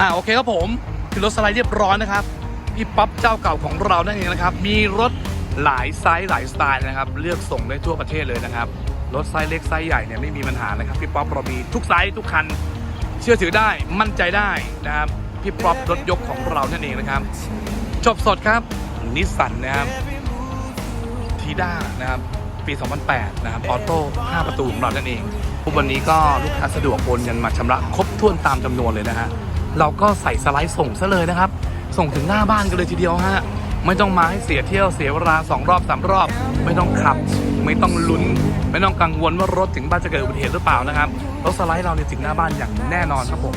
อ่าโอเคครับผมคือรถสไลด์เรียบร้อยนะครับพี่ป๊อปเจ้าเก่าของเรานั่นเองนะครับ มีรถหลายไซส์หลายสไตล์นะครับ เลือกส่งได้ทั่วประเทศเลยนะครับ รถไซส์เล็กไซส์ใหญ่เนี่ยไม่มีปัญหานะครับพี่ป๊อปเรามีทุกไซส์ทุกคัน เชื่อถือได้มั่นใจได้นะครับพี่ป๊อปรถยกของเรานั่นเองนะครับจบสดครับนิสสันนะครับทีด้านะครับปี 2008 นะครับ ออโต้ 5 ประตูของเรานั่นเอง วันนี้ก็ลูกค้าสะดวกโอนเงินมาชำระครบถ้วนตามจำนวนเลยนะฮะ เราก็ใส่สไลด์ส่งซะเลยนะครับ ส่งถึงหน้าบ้านกันเลยทีเดียวฮะไม่ต้องมาให้เสียเที่ยวเสียเวลาสองรอบสามรอบ ไม่ต้องขับ ไม่ต้องลุ้น ไม่ต้องกังวลว่ารถถึงบ้านจะเกิดอุบัติเหตุหรือเปล่านะครับรถสไลด์เราเนี่ยถึงหน้าบ้านอย่างแน่นอนครับผม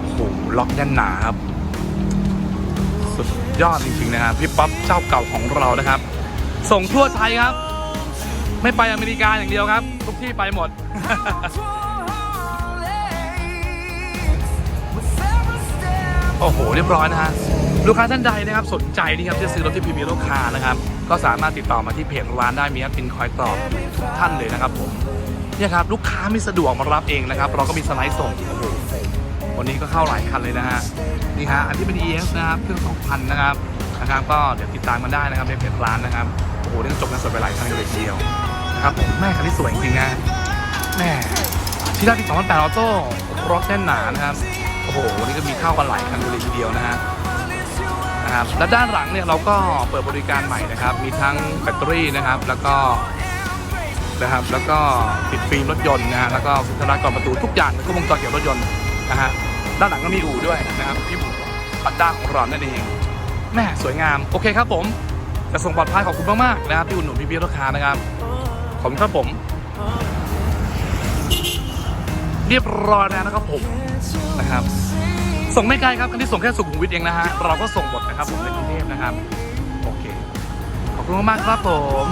โอ้โหล็อกแน่นหนาครับสุดยอดจริงๆนะครับพี่ป๊อปเจ้าเก่าของเรานะครับ ส่งทั่วไทยครับ ไม่ไปอเมริกาอย่างเดียวครับ ทุกที่ไปหมด โอ้โห เรียบร้อยนะฮะลูกค้าท่านใดนะครับสนใจนี่ครับจะซื้อรถที่พีบีโลคานะครับก็สามารถติดต่อมาที่เพจร้านได้มีแอดมินคอยตอบทุกท่านเลยนะครับผมเนี่ยครับลูกค้าไม่สะดวกมารับเองนะครับ เราก็มีสไลด์ส่งโอ้โหวันนี้ก็เข้าหลายคันเลยนะฮะนี่ฮะอันที่เป็น ES นะครับเครื่อง2,000นะครับนะครับ ก็เดี๋ยวติดตามกันได้นะครับในเพจร้านนะครับโอ้โหเรื่องจบกันสดไปหลายคันเลยทีเดียวนะครับผมแม่คันนี้สวยจริงนะแม่ที่ได้ปี2008ออโต้รถแน่นหนานะครับ โอ้โหวันนี้ก็มีข้าวกันหลายคันเลยทีเดียวนะฮะนะครับและด้านหลังเนี่ยเราก็เปิดบริการใหม่นะครับ มีทั้งแบตเตอรี่นะครับ แล้วก็นะครับ แล้วก็ติดฟิล์มรถยนต์นะฮะแล้วก็สุนทรกรประตูทุกอย่างก็วงจรเกี่ยวกับรถยนต์นะฮะด้านหลังก็มีอู่ด้วยนะครับที่ปัดด้าของเรานั่นเองแม่สวยงามโอเคครับผมจะส่งปลอดภัยขอบคุณมากๆนะครับที่อุดหนุนพี่พี่ลูกค้านะครับขอบคุณครับผม รียบร้อยแล้วนะครับผมนะครับ ส่งไม่ไกลครับคันที่ส่งแค่สุขุมวิทเองนะฮะเราก็ส่งหมดนะครับผมในกรุงเทพนะครับ โอเค ขอบคุณมากๆครับผม